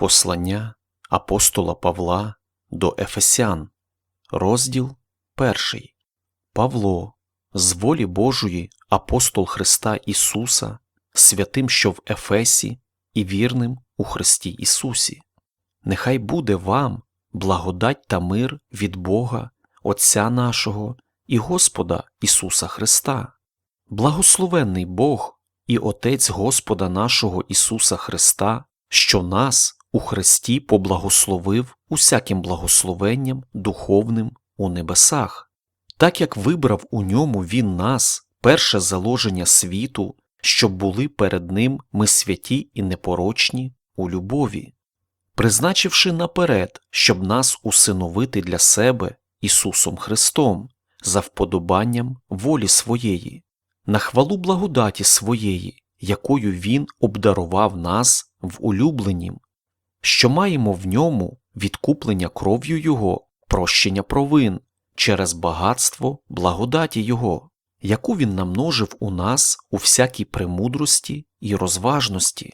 Послання апостола Павла до Ефесян, розділ 1. Павло, з волі Божої, апостол Христа Ісуса, святим, що в Ефесі, і вірним у Христі Ісусі. Нехай буде вам благодать та мир від Бога, Отця нашого і Господа Ісуса Христа. Благословенний Бог і Отець Господа нашого Ісуса Христа, що нас у Христі поблагословив усяким благословенням духовним у небесах, так як вибрав у ньому Він нас, перше заложення світу, щоб були перед Ним ми святі і непорочні у любові, призначивши наперед, щоб нас усиновити для себе Ісусом Христом, за вподобанням волі своєї, на хвалу благодаті своєї, якою Він обдарував нас в улюбленім, що маємо в ньому відкуплення кров'ю Його, прощення провин через багатство благодаті Його, яку Він намножив у нас у всякій премудрості і розважності,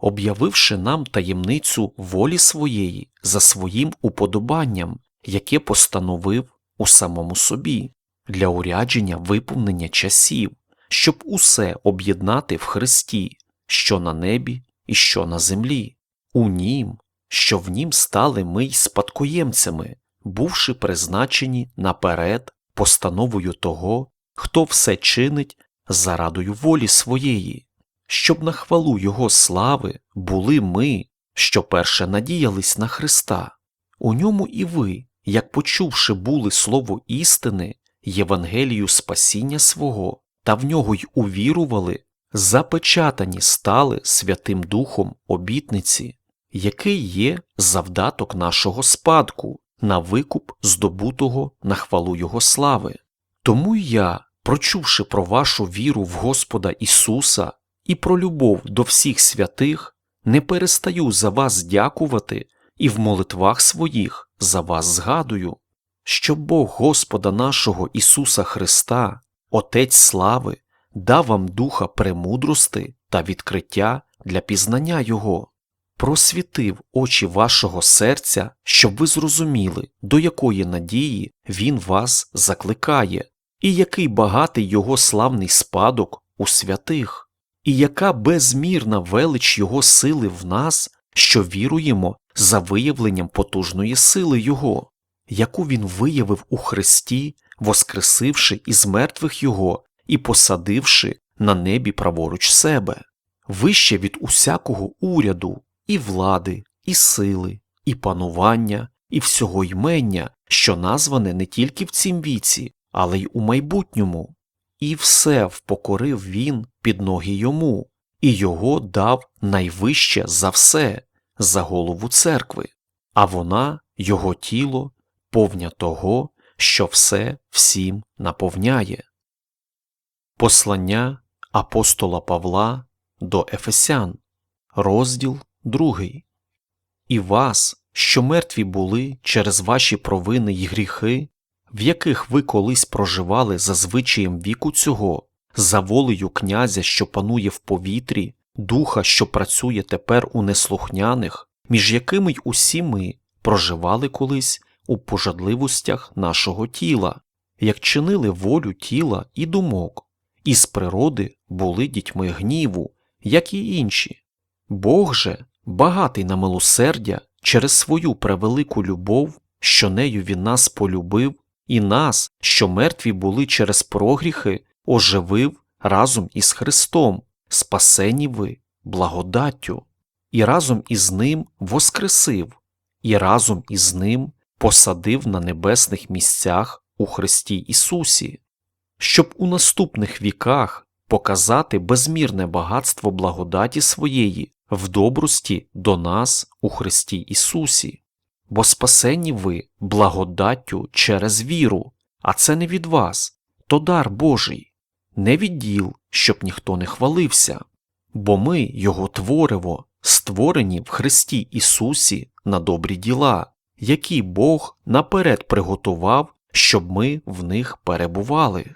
об'явивши нам таємницю волі своєї за своїм уподобанням, яке постановив у самому собі, для урядження виповнення часів, щоб усе об'єднати в Христі, що на небі і що на землі, у Нім, що в Нім стали ми й спадкоємцями, бувши призначені наперед постановою того, хто все чинить зарадою волі своєї, щоб на хвалу Його слави були ми, що перше надіялись на Христа. У ньому і ви, як почувши були слово істини, Євангелію спасіння свого, та в нього й увірували, запечатані стали Святим Духом обітниці, який є завдаток нашого спадку на викуп здобутого на хвалу Його слави. Тому я, прочувши про вашу віру в Господа Ісуса і про любов до всіх святих, не перестаю за вас дякувати і в молитвах своїх за вас згадую, що Бог Господа нашого Ісуса Христа, Отець слави, дав вам духа премудрости та відкриття для пізнання Його, просвітив очі вашого серця, щоб ви зрозуміли, до якої надії Він вас закликає, і який багатий Його славний спадок у святих, і яка безмірна велич Його сили в нас, що віруємо за виявленням потужної сили Його, яку Він виявив у Христі, воскресивши із мертвих Його і посадивши на небі праворуч себе, вище від усякого уряду, і влади, і сили, і панування, і всього ймення, що назване не тільки в цім віці, але й у майбутньому. І все впокорив він під ноги йому, і його дав найвище за все, за голову церкви, а вона, його тіло, повня того, що все всім наповняє. Послання апостола Павла до Ефесян, розділ 2. І вас, що мертві були через ваші провини й гріхи, в яких ви колись проживали за звичаєм віку цього, за волею князя, що панує в повітрі, духа, що працює тепер у неслухняних, між якими й усі ми проживали колись у пожадливостях нашого тіла, як чинили волю тіла і думок, і з природи були дітьми гніву, як і інші. Бог же, багатий на милосердя, через свою превелику любов, що нею він нас полюбив, і нас, що мертві були через прогріхи, оживив разом із Христом, спасені ви благодаттю, і разом із Ним воскресив, і разом із Ним посадив на небесних місцях у Христі Ісусі, щоб у наступних віках показати безмірне багатство благодаті своєї в добрості до нас у Христі Ісусі, бо спасені ви благодаттю через віру, а це не від вас, то дар Божий, не від діл, щоб ніхто не хвалився, бо ми Його твориво, створені в Христі Ісусі на добрі діла, які Бог наперед приготував, щоб ми в них перебували.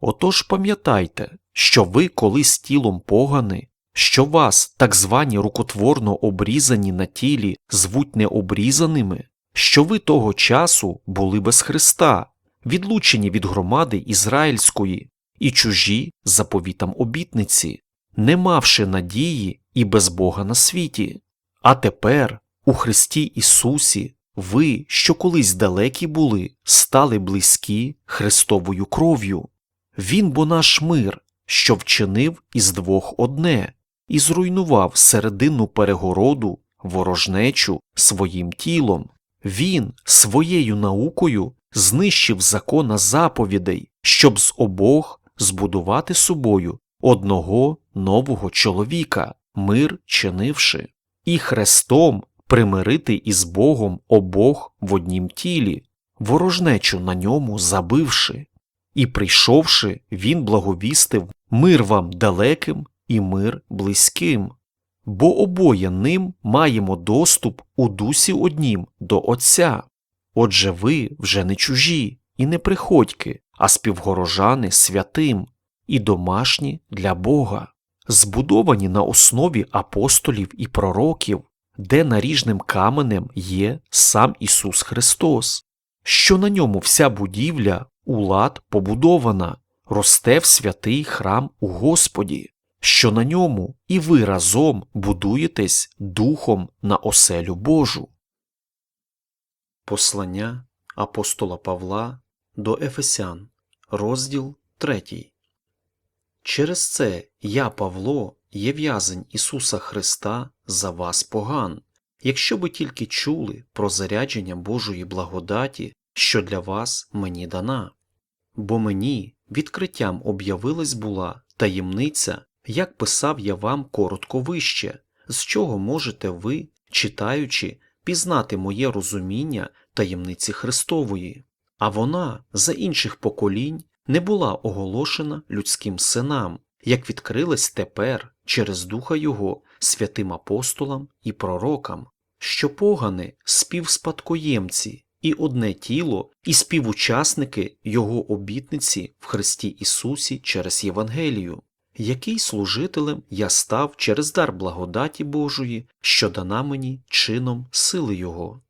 Отож пам'ятайте, що ви колись тілом погани, що вас, так звані рукотворно обрізані на тілі, звуть необрізаними, що ви того часу були без Христа, відлучені від громади ізраїльської і чужі заповітам обітниці, не мавши надії і без Бога на світі. А тепер у Христі Ісусі ви, що колись далекі були, стали близькі Христовою кров'ю. Він бо наш мир, що вчинив із двох одне, і зруйнував серединну перегороду, ворожнечу своїм тілом. Він своєю наукою знищив закона заповідей, щоб з обох збудувати собою одного нового чоловіка, мир чинивши, і хрестом примирити із Богом обох в однім тілі, ворожнечу на ньому забивши. І прийшовши, він благовістив мир вам далеким і мир близьким, бо обоє ним маємо доступ у дусі однім до Отця. Отже ви вже не чужі і не приходьки, а співгорожани святим і домашні для Бога, збудовані на основі апостолів і пророків, де наріжним каменем є сам Ісус Христос, що на ньому вся будівля у лад побудована, росте в святий храм у Господі, що на ньому і ви разом будуєтесь духом на оселю Божу. Послання апостола Павла до Ефесян, розділ 3. Через це я, Павло, є в'язень Ісуса Христа за вас поган, якщо би тільки чули про зарядження Божої благодаті, що для вас мені дана. Бо мені відкриттям об'явилась була таємниця, як писав я вам коротко вище, з чого можете ви, читаючи, пізнати моє розуміння таємниці Христової, а вона за інших поколінь не була оголошена людським синам, як відкрилась тепер через Духа Його святим апостолам і пророкам, що погани співспадкоємці і одне тіло, і співучасники Його обітниці в Христі Ісусі через Євангелію, який служителем я став через дар благодаті Божої, що дана мені чином сили Його.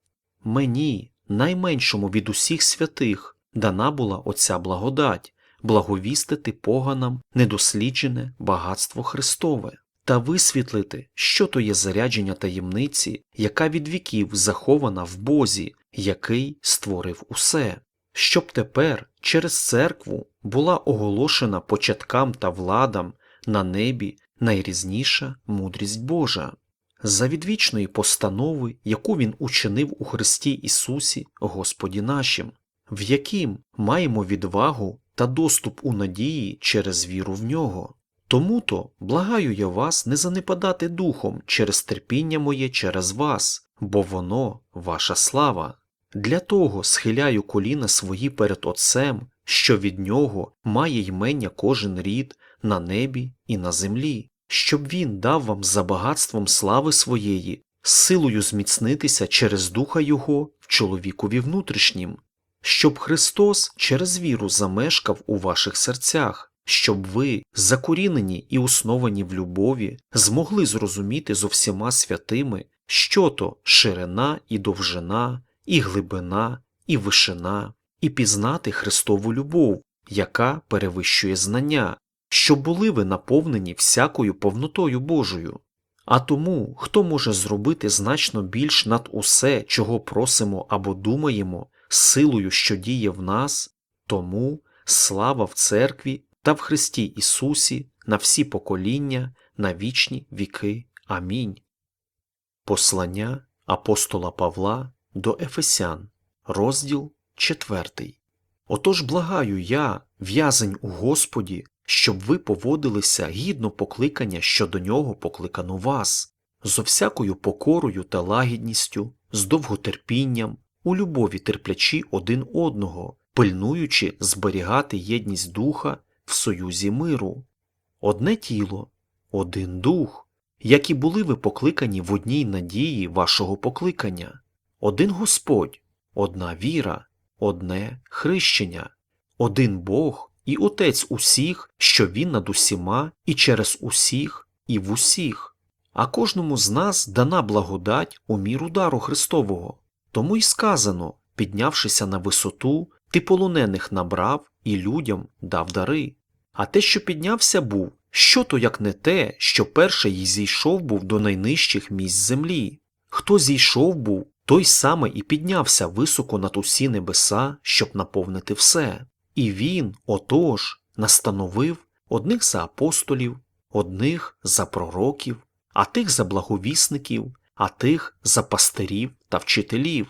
Мені, найменшому від усіх святих, дана була оця благодать, благовістити поганам недосліджене багатство Христове та висвітлити, що то є зарядження таємниці, яка від віків захована в Бозі, який створив усе, щоб тепер через церкву була оголошена початкам та владам на небі найрізніша мудрість Божа. За відвічної постанови, яку він учинив у Христі Ісусі, Господі нашим, в яким маємо відвагу та доступ у надії через віру в нього. Тому то благаю я вас не занепадати духом через терпіння моє через вас, бо воно ваша слава. Для того схиляю коліна свої перед Отцем, що від нього має ймення кожен рід на небі і на землі, щоб він дав вам за багатством слави своєї, силою зміцнитися через духа Його в чоловікові внутрішнім, щоб Христос через віру замешкав у ваших серцях, щоб ви, закорінені і основані в любові, змогли зрозуміти зо всіма святими, що то ширина і довжина, і глибина, і вишина, і пізнати Христову любов, яка перевищує знання, щоб були ви наповнені всякою повнотою Божою. А тому, хто може зробити значно більш над усе, чого просимо або думаємо, силою, що діє в нас, тому слава в церкві та в Христі Ісусі на всі покоління, на вічні віки. Амінь. Послання апостола Павла до Ефесян, розділ 4. Отож благаю я, в'язень у Господі, щоб ви поводилися гідно покликання, що до нього покликано вас, зо всякою покорою та лагідністю, з довготерпінням, у любові терплячи один одного, пильнуючи зберігати єдність духа в союзі миру. Одне тіло, один дух, як і були ви покликані в одній надії вашого покликання, один Господь, одна віра, одне хрещення, один Бог і Отець усіх, що Він над усіма і через усіх і в усіх. А кожному з нас дана благодать у міру дару Христового. Тому й сказано, піднявшися на висоту, ти полонених набрав і людям дав дари. А те, що піднявся був, що то як не те, що перший й зійшов був до найнижчих місць землі. Хто зійшов був, той саме і піднявся високо над усі небеса, щоб наповнити все. І він, отож, настановив одних за апостолів, одних за пророків, а тих за благовісників, а тих за пастирів та вчителів,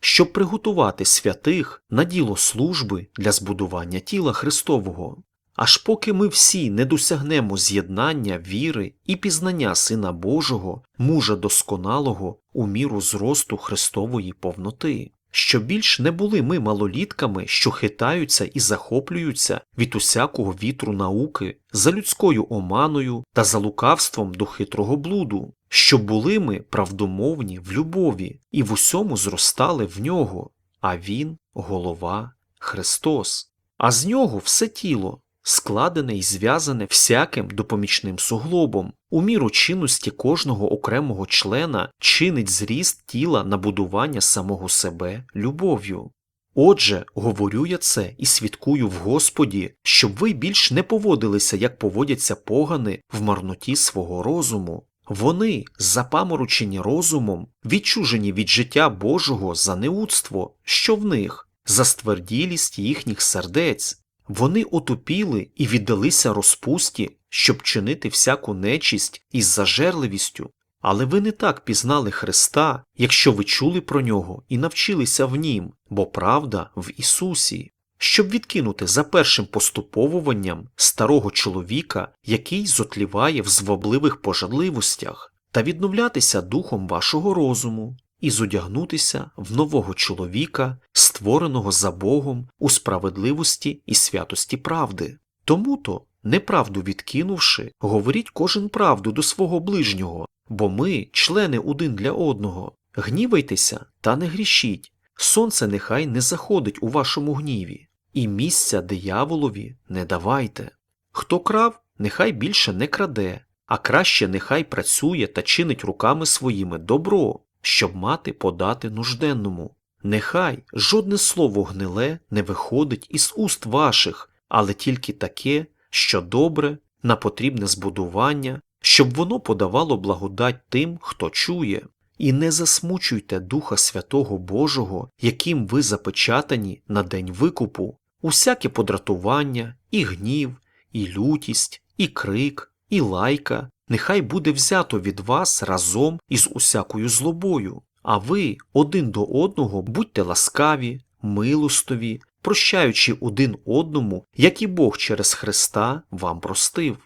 щоб приготувати святих на діло служби для збудування тіла Христового. Аж поки ми всі не досягнемо з'єднання віри і пізнання Сина Божого, мужа досконалого у міру зросту Христової повноти, що більш не були ми малолітками, що хитаються і захоплюються від усякого вітру науки, за людською оманою та за лукавством до хитрого блуду, що були ми правдомовні в любові і в усьому зростали в нього, а він голова Христос, а з нього все тіло складене і зв'язане всяким допомічним суглобом. У міру чинності кожного окремого члена чинить зріст тіла на будування самого себе любов'ю. Отже, говорю я це і свідкую в Господі, щоб ви більш не поводилися, як поводяться погани в марноті свого розуму. Вони, запаморочені розумом, відчужені від життя Божого за неудство, що в них, за стверділість їхніх сердець, вони отупіли і віддалися розпусті, щоб чинити всяку нечість із зажерливістю. Але ви не так пізнали Христа, якщо ви чули про нього і навчилися в нім, бо правда в Ісусі, щоб відкинути за першим поступовуванням старого чоловіка, який зотліває в звабливих пожадливостях, та відновлятися духом вашого розуму, і зодягнутися в нового чоловіка, створеного за Богом у справедливості і святості правди. Тому то, неправду відкинувши, говоріть кожен правду до свого ближнього, бо ми члени один для одного. Гнівайтеся та не грішіть, сонце нехай не заходить у вашому гніві, і місця дияволові не давайте. Хто крав, нехай більше не краде, а краще нехай працює та чинить руками своїми добро, щоб мати подати нужденному. Нехай жодне слово гниле не виходить із уст ваших, але тільки таке, що добре, на потрібне збудування, щоб воно подавало благодать тим, хто чує. І не засмучуйте Духа Святого Божого, яким ви запечатані на день викупу, усяке подратування, і гнів, і лютість, і крик, і лайка, нехай буде взято від вас разом із усякою злобою, а ви один до одного будьте ласкаві, милостові, прощаючи один одному, як і Бог через Христа вам простив.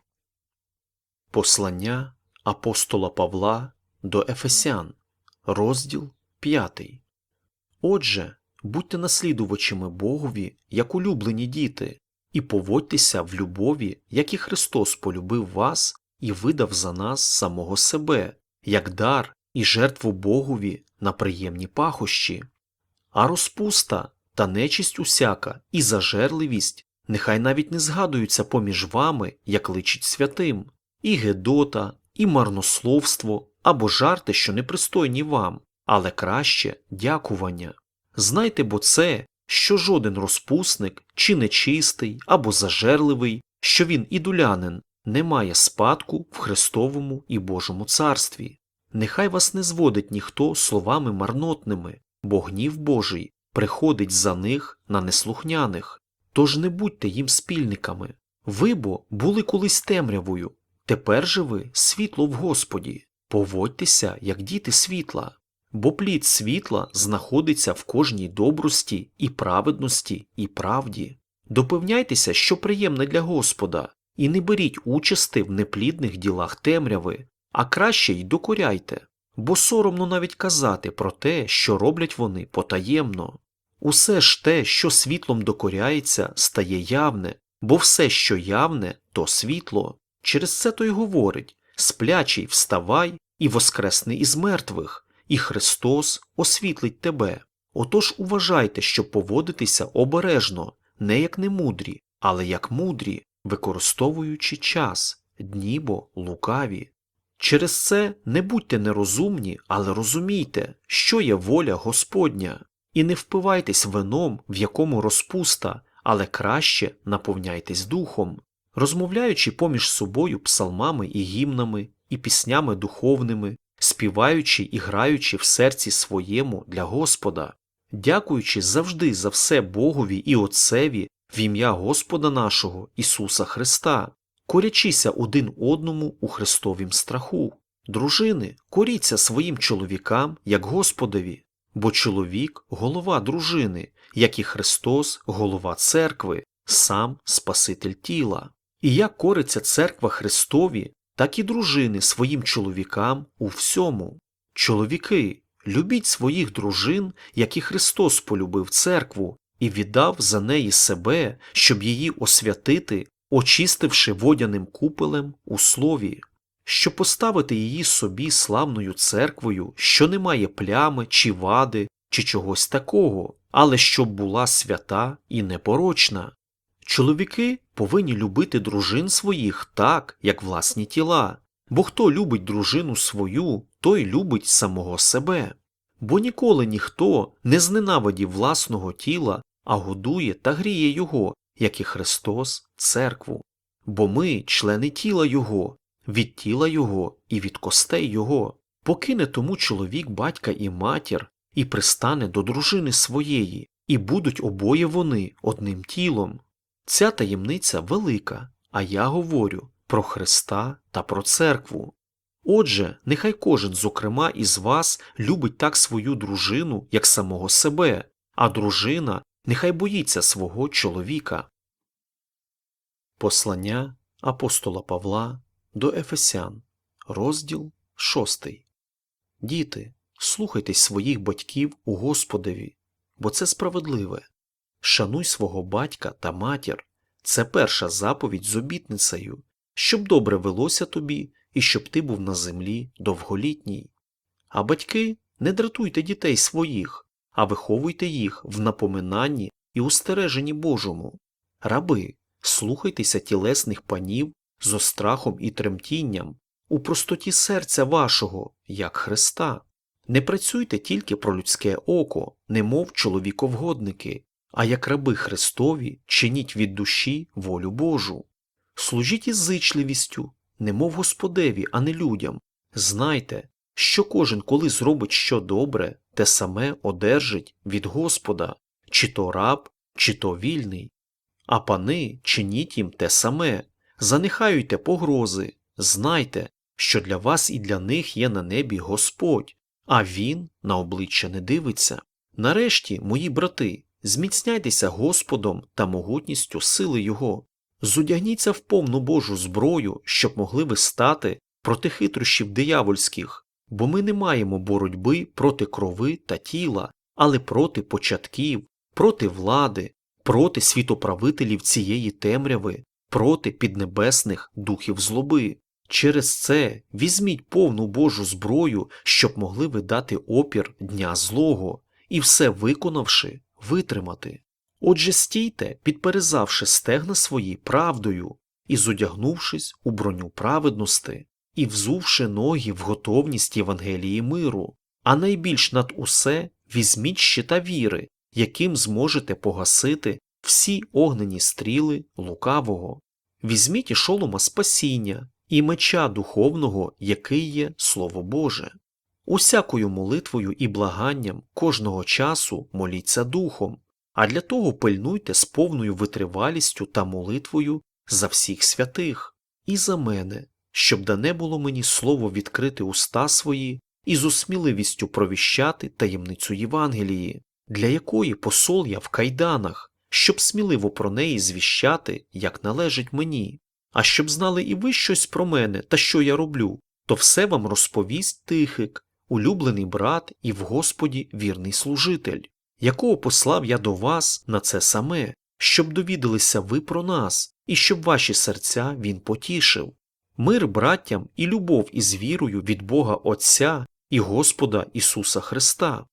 Послання апостола Павла до Ефесян, розділ 5. Отже, будьте наслідувачами Богові, як улюблені діти, і поводьтеся в любові, як і Христос полюбив вас і видав за нас самого себе, як дар і жертву Богові на приємні пахощі. А розпуста та нечисть усяка і зажерливість нехай навіть не згадуються поміж вами, як личить святим, і гедота, і марнословство або жарти, що непристойні вам, але краще дякування. Знайте бо це, що жоден розпусник, чи нечистий, або зажерливий, що він ідулянин, не має спадку в Христовому і Божому царстві. Нехай вас не зводить ніхто словами марнотними, бо гнів Божий приходить за них на неслухняних. Тож не будьте їм спільниками. Ви бо були колись темрявою, тепер же ви світло в Господі. Поводьтеся, як діти світла, бо плід світла знаходиться в кожній добрості і праведності і правді. Допевняйтеся, що приємне для Господа, і не беріть участи в неплідних ділах темряви, а краще й докоряйте, бо соромно навіть казати про те, що роблять вони потаємно. Усе ж те, що світлом докоряється, стає явне, бо все, що явне, то світло. Через це то й говорить сплячий вставай і воскресни із мертвих, і Христос освітлить тебе. Отож уважайте, щоб поводитися обережно, не як немудрі, але як мудрі, використовуючи час, дні бо лукаві. Через це не будьте нерозумні, але розумійте, що є воля Господня, і не впивайтесь вином, в якому розпуста, але краще наповняйтесь духом, розмовляючи поміж собою псалмами і гімнами, і піснями духовними, співаючи і граючи в серці своєму для Господа, дякуючи завжди за все Богові і Отцеві в ім'я Господа нашого Ісуса Христа, корячися один одному у Христовім страху. Дружини, коріться своїм чоловікам, як Господові, бо чоловік голова дружини, як і Христос голова церкви, сам Спаситель тіла. І як кориться церква Христові, так і дружини своїм чоловікам у всьому. Чоловіки, любіть своїх дружин, як і Христос полюбив церкву і віддав за неї себе, щоб її освятити, очистивши водяним купелем у слові, щоб поставити її собі славною церквою, що не має плями чи вади, чи чогось такого, але щоб була свята і непорочна. Чоловіки повинні любити дружин своїх так, як власні тіла, бо хто любить дружину свою, той любить самого себе. Бо ніколи ніхто не зненавидів власного тіла, а годує та гріє його, як і Христос, церкву. Бо ми члени тіла Його, від тіла Його і від костей Його. Покине тому чоловік батька і матір, і пристане до дружини своєї, і будуть обоє вони одним тілом. Ця таємниця велика, а я говорю про Христа та про церкву. Отже, нехай кожен, зокрема, із вас любить так свою дружину, як самого себе, а дружина нехай боїться свого чоловіка. Послання апостола Павла до Ефесян, розділ 6. Діти, слухайтесь своїх батьків у Господові, бо це справедливе. Шануй свого батька та матір. Це перша заповідь з обітницею, щоб добре велося тобі і щоб ти був на землі довголітній. А батьки, не дратуйте дітей своїх, а виховуйте їх в напоминанні і устереженні Божому. Раби, слухайтеся тілесних панів з острахом і тремтінням, у простоті серця вашого, як Христа. Не працюйте тільки про людське око, немов чоловіковгодники, а як раби Христові чиніть від душі волю Божу. Служіть із зичливістю, немов Господеві, а не людям. Знайте, що кожен, коли зробить що добре, те саме одержить від Господа, чи то раб, чи то вільний. А пани чиніть їм те саме, занехаюйте погрози, знайте, що для вас і для них є на небі Господь, а Він на обличчя не дивиться. Нарешті, мої брати, зміцняйтеся Господом та могутністю сили Його, зодягніться в повну Божу зброю, щоб могли ви стати проти хитрощів диявольських, бо ми не маємо боротьби проти крови та тіла, але проти початків, проти влади, проти світоправителів цієї темряви, проти піднебесних духів злоби. Через це візьміть повну Божу зброю, щоб могли ви дати опір дня злого, і все виконавши, витримати. Отже, стійте, підперезавши стегна свої правдою, і зодягнувшись у броню праведності, і взувши ноги в готовність Євангелії миру, а найбільш над усе візьміть щита віри, яким зможете погасити всі огнені стріли лукавого. Візьміть і шолома спасіння, і меча духовного, який є Слово Боже. Усякою молитвою і благанням кожного часу моліться духом, а для того пильнуйте з повною витривалістю та молитвою за всіх святих і за мене, щоб дане було мені слово відкрити уста свої і з усміливістю провіщати таємницю Євангелії, для якої посол я в кайданах, щоб сміливо про неї звіщати, як належить мені. А щоб знали і ви щось про мене та що я роблю, то все вам розповість Тихик, улюблений брат і в Господі вірний служитель, якого послав я до вас на це саме, щоб довідалися ви про нас, і щоб ваші серця він потішив. Мир браттям і любов із вірою від Бога Отця і Господа Ісуса Христа,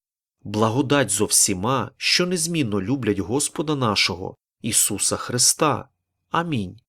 благодать зо всіма, що незмінно люблять Господа нашого, Ісуса Христа. Амінь.